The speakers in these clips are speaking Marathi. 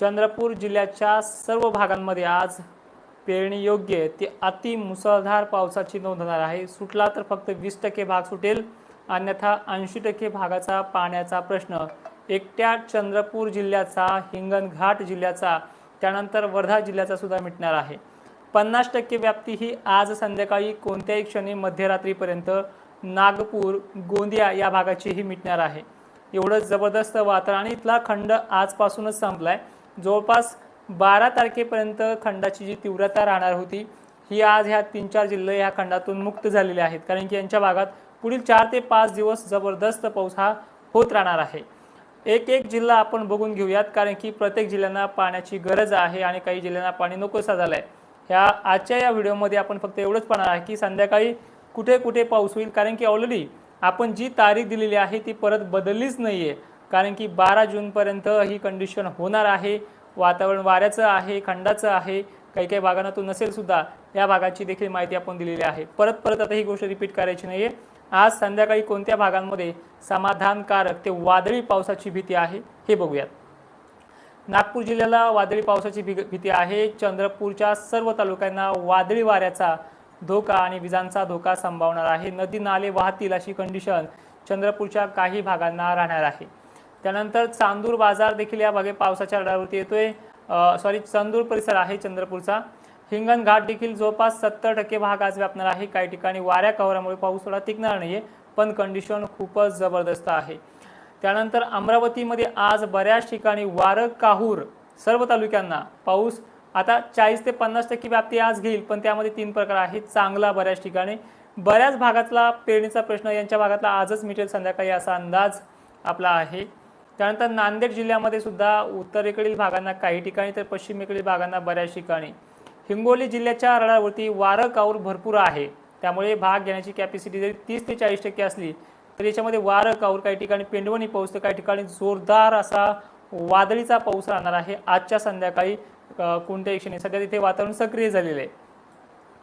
चंद्रपूर जिल्ह्याच्या सर्व भागांमध्ये आज पेरणी योग्य ते अति मुसळधार पावसाची नोंद होणार आहे. सुटला तर फक्त वीस टक्के भाग सुटेल. अन्यथा ऐंशी टक्के भागाचा पाण्याचा प्रश्न. एकट्या चंद्रपूर जिल्ह्याचा हिंगणघाट जिल्ह्याचा त्यानंतर वर्धा जिल्ह्याचा सुद्धा मिटणार आहे. पन्नास टक्के व्याप्ती ही आज संध्याकाळी कोणत्याही क्षणी मध्यरात्रीपर्यंत नागपूर गोंदिया या भागाचीही मिटणार आहे. एवढं जबरदस्त वातावरण आणि इथला खंड आजपासूनच संपलाय. जवळपास बारा तारखेपर्यंत खंडाची जी तीव्रता राहणार होती ही आज ह्या तीन चार जिल्हे ह्या खंडातून मुक्त झालेले आहेत. कारण की यांच्या भागात पुढील चार ते पाच दिवस जबरदस्त पाऊस हा होत राहणार आहे. एक एक जिल्हा आपण बघून घेऊयात कारण की प्रत्येक जिल्ह्यांना पाण्याची गरज आहे आणि काही जिल्ह्यांना पाणी नकोसा झालं आहे ह्या आजच्या या व्हिडिओमध्ये आपण फक्त एवढंच पाहणार आहे की संध्याकाळी कुठे कुठे पाऊस होईल कारण की ऑलरेडी आपण जी तारीख दिलेली आहे ती परत बदललीच नाही आहे कारण की बारा जूनपर्यंत ही कंडिशन होणार आहे. वातावरण वाऱ्याचं आहे खंडाचं आहे काही काही भागांना तो नसेल सुद्धा या भागाची देखील माहिती आपण दिलेली आहे. परत परत आता ही गोष्ट रिपीट करायची नाही आहे आज संध्याकाळी कोणत्या भागांमध्ये समाधानकारक ते वादळी पावसाची भीती आहे हे बघूयात. नागपूर जिल्ह्याला वादळी पावसाची भी भीती आहे. चंद्रपूरच्या सर्व तालुक्यांना वादळी वाऱ्याचा धोका आणि विजांचा धोका संभावणार आहे. नदी नाले वाहतील अशी कंडिशन चंद्रपूरच्या काही भागांना राहणार आहे. त्यानंतर चांदूर बाजार देखील या भागे पावसाच्या रडावरती येतोय. सॉरी चांदूर परिसर आहे चंद्रपूरचा. हिंगणघाट देखील जवळपास सत्तर टक्के भाग आज व्यापणार आहे. काही ठिकाणी वाऱ्या कवरामुळे पाऊस थोडा टिकणार नाहीये पण कंडिशन खूपच जबरदस्त आहे. त्यानंतर अमरावतीमध्ये आज बऱ्याच ठिकाणी वारं काहूर सर्व तालुक्यांना पाऊस आता चाळीस ते पन्नास टक्के व्याप्ती आज घेईल पण त्यामध्ये तीन प्रकार आहेत. चांगला बऱ्याच ठिकाणी. बऱ्याच भागातला पेरणीचा प्रश्न यांच्या भागातला आजच मिटेल संध्याकाळी असा अंदाज आपला आहे. त्यानंतर नांदेड जिल्ह्यामध्ये सुद्धा उत्तरेकडील भागांना काही ठिकाणी तर पश्चिमेकडील भागांना बऱ्याच ठिकाणी. हिंगोली जिल्ह्याच्या रडावरती वारं काऊर भरपूर आहे. त्यामुळे भाग घेण्याची कॅपॅसिटी जरी तीस ते चाळीस टक्के असली तर याच्यामध्ये वारं काऊर काही ठिकाणी पेंडवणी पाऊस तर काही ठिकाणी जोरदार असा वादळीचा पाऊस राहणार आहे. आजच्या संध्याकाळी कोणत्याही क्षणी. सध्या तिथे वातावरण सक्रिय झालेलं आहे.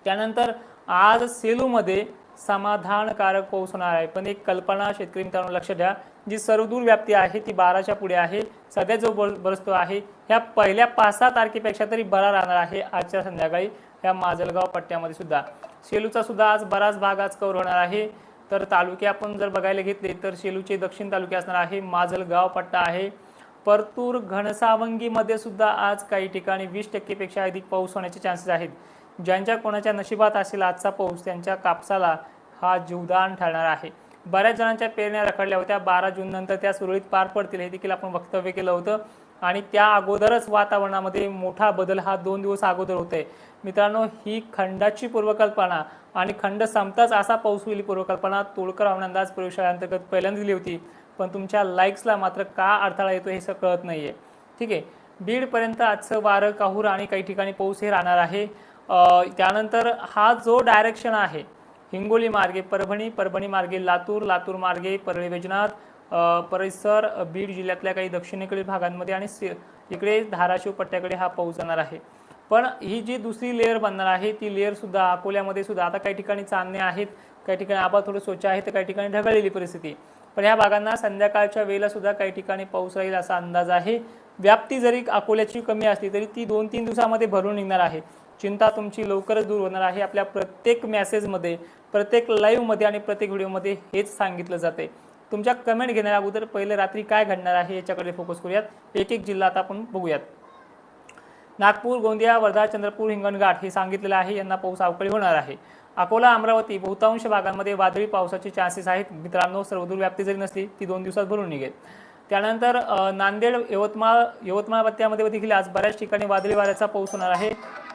त्यानंतर आज सेलूमध्ये समाधानकारक पाऊस होणार आहे. पण एक कल्पना शेतकरी मित्रांनो लक्ष द्या. जी सर्वदूर व्याप्ती आहे ती बाराच्या पुढे आहे. सध्या जो बर बरसतो आहे ह्या पहिल्या पाच सहा तारखेपेक्षा तरी बरा राहणार आहे आजच्या संध्याकाळी. ह्या माजलगाव पट्ट्यामध्ये सुद्धा. सेलूचा सुद्धा आज बराच भाग आज कवर होणार आहे. तर तालुके आपण जर बघायला घेतले तर सेलूचे दक्षिण तालुके असणार आहे माजलगाव पट्टा आहे. परतूर घनसावंगीमध्ये सुद्धा आज काही ठिकाणी वीस टक्केपेक्षा अधिक पाऊस होण्याचे चान्सेस आहेत. ज्यांच्या कोणाच्या नशिबात असेल आजचा पाऊस त्यांच्या कापसाला हा जीवदान ठरणार आहे. बऱ्याच जणांच्या पेरण्या रखडल्या होत्या. बारा जून नंतर त्या सुरळीत पार पडतील हे देखील आपण वक्तव्य केलं होतं. आणि त्या अगोदरच वातावरणामध्ये मोठा बदल हा दोन दिवस अगोदर होतोय. मित्रांनो ही खंडाची पूर्वकल्पना आणि खंड संपताच असा पाऊस होईल पूर्वकल्पना तोडकर अंदाज प्रयोगशाळेअंतर्गत पहिल्यांदा दिली होती. पण तुमच्या लाईक्सला मात्र का अडथळा येतो हे सगळं कळत नाही आहे ठीक आहे. बीडपर्यंत आजचं वारं काहूर आणि काही ठिकाणी पाऊस हे राहणार आहे. त्यानंतर हा जो डायरेक्शन आहे हिंगोली मार्गे परभणी परभणी मार्गे लातूर लातूर मार्गे परळी वैजनाथ परिसर बीड जिल्ह्यातल्या काही दक्षिणेकडील भागांमध्ये आणि इकडे धाराशिव पट्ट्याकडे हा पाऊस जाणार आहे. पण ही जी दुसरी लेअर बनणार आहे ती लेअर सुद्धा अकोल्यामध्ये सुद्धा आता काही ठिकाणी चांदणे आहेत काही ठिकाणी आबा थोडं स्वच्छ आहे तर काही ठिकाणी ढगाळलेली परिस्थिती. पण ह्या भागांना संध्याकाळच्या वेळेला सुद्धा काही ठिकाणी पाऊस राहील असा अंदाज आहे. व्याप्ती जरी अकोल्याची कमी असली तरी ती दोन तीन दिवसामध्ये भरून निघणार आहे. चिंता तुमची लवकरच दूर होणार आहे. आपल्या प्रत्येक मेसेजमध्ये प्रत्येक लाईव्हमध्ये आणि प्रत्येक व्हिडिओमध्ये हेच सांगितलं जाते तुमच्या कमेंट घेण्या अगोदर पहिले रात्री काय घडणार आहे याच्याकडे फोकस करूयात. एक एक जिल्हा आता आपण बघूयात. नागपूर गोंदिया वर्धा चंद्रपूर हिंगणघाट हे सांगितलेलं आहे. यांना पाऊस अवकाळी होणार आहे. अकोला अमरावती बहुतांश भागांमध्ये वादळी पावसाचे चान्सेस आहेत. मित्रांनो सर्वदूर व्याप्ती जरी नसली ती दोन दिवसात भरून निघेल. त्यानंतर नांदेड यवतमाळ यवतमाळ पत्त्यामध्ये देखील आज बऱ्याच ठिकाणी वादळी वाऱ्याचा पाऊस होणार आहे.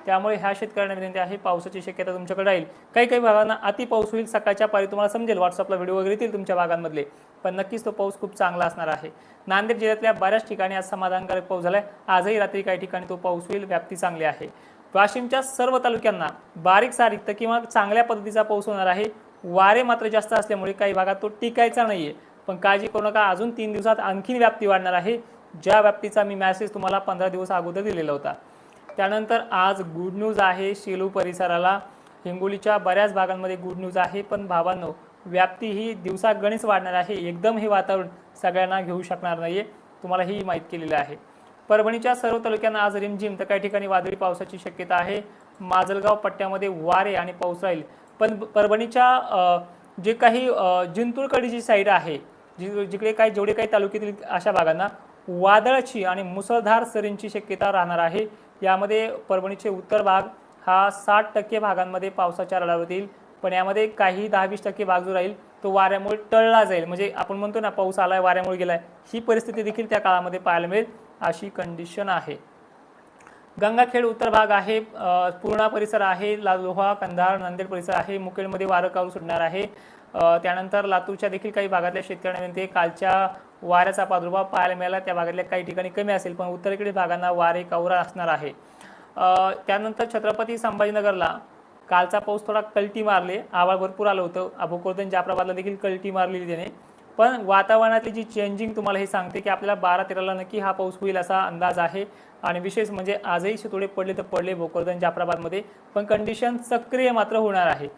त्यामुळे ह्या शेतकऱ्यांना विनंती आहे पावसाची शक्यता तुमच्याकडे राहील. काही काही भागांना अति पाऊस होईल सकाळच्या पारी तुम्हाला समजेल. व्हॉट्सअपला व्हिडिओ वगैरे येतील तुमच्या भागांमधले. पण नक्कीच तो पाऊस खूप चांगला असणार आहे. नांदेड जिल्ह्यातल्या बऱ्याच ठिकाणी आज समाधानकारक पाऊस झाला आहे आजही रात्री काही ठिकाणी तो पाऊस होईल व्याप्ती चांगली आहे. वाशिमच्या सर्व तालुक्यांना बारीक सारीक तर किंवा चांगल्या पद्धतीचा पाऊस होणार आहे. वारे मात्र जास्त असल्यामुळे काही भागात तो टिकायचा नाही आहे पण काळजी करू नका अजून तीन दिवसात आणखीन व्याप्ती वाढणार आहे. ज्या व्याप्तीचा मी मॅसेज तुम्हाला पंधरा दिवस अगोदर दिलेला होता. त्यानंतर आज गुड न्यूज आहे शेलू परिसराला. हिंगोलीच्या बऱ्याच भागांमध्ये गुड न्यूज आहे पण भावांनो व्याप्ती ही दिवसागणिक वाढणार आहे. एकदम हे वातावरण सगळ्यांना घेऊ शकणार नाहीये. तुम्हाला ही माहीत केलेलं आहे. परभणीच्या सर्व तालुक्यांना आज रिमझिम तर काही ठिकाणी वादळी पावसाची शक्यता आहे. माजलगाव पट्ट्यामध्ये वारे आणि पाऊस राहील. पण परभणीच्या जे काही जिंतूरकडीची साईड आहे जि जिकडे काही जेवढे काही तालुक्यातील अशा भागांना वादळाची आणि मुसळधार सरींची शक्यता राहणार आहे. यामध्ये परभणीचे उत्तर भाग हा साठ टक्के भागांमध्ये पावसाच्या रडावर येईल पण यामध्ये काही दहा वीस टक्के भाग जो राहील तो वाऱ्यामुळे टळला जाईल. म्हणजे आपण म्हणतो ना पाऊस आलाय वाऱ्यामुळे गेलाय. ही परिस्थिती देखील त्या काळामध्ये पाहायला मिळेल अशी कंडिशन आहे. गंगाखेड उत्तर भाग आहे पूर्णा परिसर आहे ला लोहा कंधार नांदेड परिसर आहे मुखेडमध्ये वारं काढून सुटणार आहे. त्यानंतर लातूरच्या देखील काही भागातल्या शेतकऱ्यांमध्ये कालच्या वाऱ्याचा प्रादुर्भाव पाहायला मिळाला. त्या भागातल्या काही ठिकाणी कमी असेल पण उत्तरेकडील भागांना वारे कावरा असणार आहे. त्यानंतर छत्रपती संभाजीनगरला कालचा पाऊस थोडा कलटी मारले आवाळ भरपूर आलं होतं. अभोकोर्दन जाफराबादला देखील कलटी मारलेली त्याने. पण वातावरणातली जी चेंजिंग तुम्हाला हे सांगते की आपल्याला बारा तेराला नक्की हा पाऊस होईल असा अंदाज आहे. आणि विशेष म्हणजे आजही थोडे पडले तर पडले भोकरदन जाफराबादमध्ये. पण कंडिशन सक्रिय मात्र होणार आहे.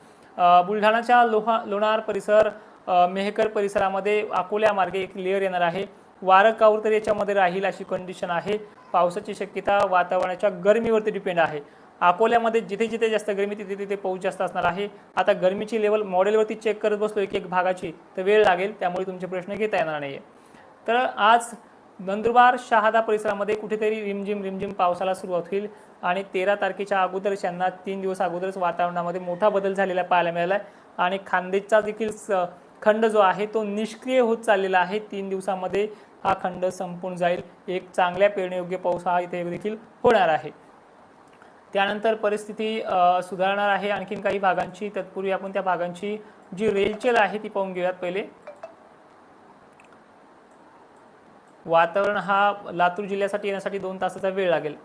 बुलढाणाच्या लोहा लोणार परिसर मेहकर परिसरामध्ये अकोल्यामार्गे एक लेअर येणार आहे. वारं तर याच्यामध्ये राहील अशी कंडिशन आहे. पावसाची शक्यता वातावरणाच्या गरमीवरती डिपेंड आहे. अकोल्यामध्ये जिथे जिथे जास्त गरमी तिथे तिथे पाऊस जास्त असणार आहे. आता गरमीची लेवल मॉडेलवरती चेक करत बसलो एक एक भागाची तर वेळ लागेल त्यामुळे तुमचे प्रश्न घेता येणार नाही तर आज नंदुरबार शहादा परिसरामध्ये कुठेतरी रिमझिम रिमझिम पावसाला सुरुवात होईल आणि तेरा तारखेच्या अगोदरच यांना तीन दिवस अगोदरच वातावरणामध्ये मोठा बदल झालेला पाहायला मिळाला आहे आणि खानदेशचा देखील स- खंड जो आहे तो निष्क्रिय होत चाललेला आहे. तीन दिवसामध्ये हा खंड संपून जाईल. एक चांगल्या पेरणीयोग्य पाऊस हा इथे देखील होणार आहे. त्यानंतर परिस्थिती सुधारणार आहे. आणखीन काही भागांची तत्पूर्वी आपण त्या भागांची जी रेलचेल आहे ती पाहून घेऊयात पहिले. वातावरण हा लातूर जिल्ह्यासाठी येण्यासाठी दोन तासाचा वेळ लागेल.